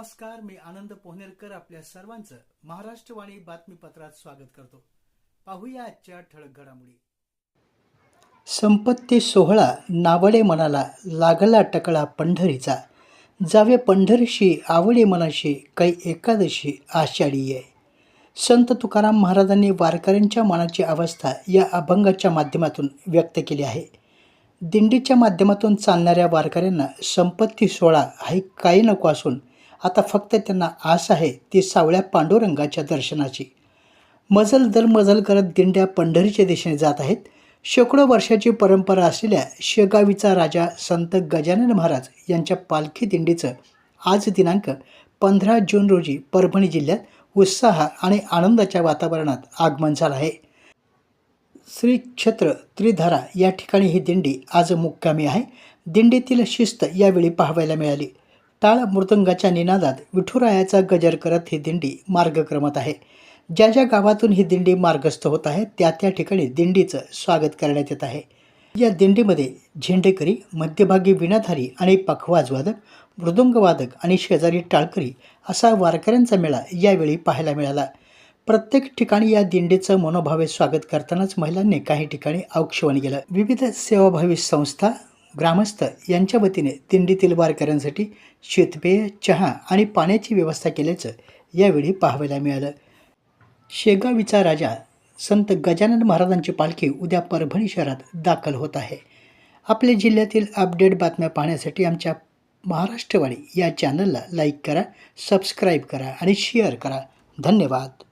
नमस्कार मी आनंद पोहनेरकर आपल्या सर्वांचं महाराष्ट्रवाणी बातमीपत्रात स्वागत करतो. पाहूया आजच्या ठळक घडामोडी. संपत्ती सोहळा नावडे मनाला लागला टकळा पंढरीचा. जावे पंढरीशी आवडे मनाशी काही एकादशी आषाढी आहे संत तुकाराम महाराजांनी वारकऱ्यांच्या मनाची अवस्था या अभंगाच्या माध्यमातून व्यक्त केली आहे. दिंडीच्या माध्यमातून चालणाऱ्या वारकऱ्यांना संपत्ती सोहळा हा काही नको असून आता फक्त त्यांना आस आहे ती सावळ्या पांडुरंगाच्या दर्शनाची. मजल दर मजल करत दिंड्या पंढरीच्या दिशेने जात आहेत. शेकडो वर्षाची परंपरा असलेल्या शेगावीचा राजा संत गजानन महाराज यांच्या पालखी दिंडीचं आज दिनांक पंधरा जून रोजी परभणी जिल्ह्यात उत्साह आणि आनंदाच्या वातावरणात आगमन झालं आहे. श्री क्षेत्र त्रिधारा या ठिकाणी ही दिंडी आज मुक्कामी आहे. दिंडीतील शिस्त यावेळी पाहायला मिळाली. टाळ मृदंगाच्या निनादात विठुरायाचा गजर करत ही दिंडी मार्गक्रमत आहे. ज्या ज्या गावातून ही दिंडी मार्गस्थ होत आहे त्या त्या ठिकाणी दिंडीचं स्वागत करण्यात येत आहे. या दिंडीमध्ये झेंडेकरी मध्यभागी विणाधारी आणि पखवाजवादक मृदुंगवादक आणि शेजारी टाळकरी असा वारकऱ्यांचा मेळा यावेळी पाहायला मिळाला. प्रत्येक ठिकाणी या दिंडीचं मनोभावे स्वागत करतानाच महिलांनी काही ठिकाणी औक्षवण केलं. विविध सेवाभावी संस्था ग्रामस्थ यांच्या वतीने दिंडीतील वारकऱ्यांसाठी शेतपेय चहा आणि पाण्याची व्यवस्था केल्याचं यावेळी पाहायला मिळालं. शेगावीचा राजा संत गजानन महाराजांची पालखी उद्या परभणी शहरात दाखल होत आहे. आपल्या जिल्ह्यातील अपडेट बातम्या पाहण्यासाठी आमच्या महाराष्ट्रवाणी या चॅनलला लाईक करा सबस्क्राईब करा आणि शेअर करा. धन्यवाद.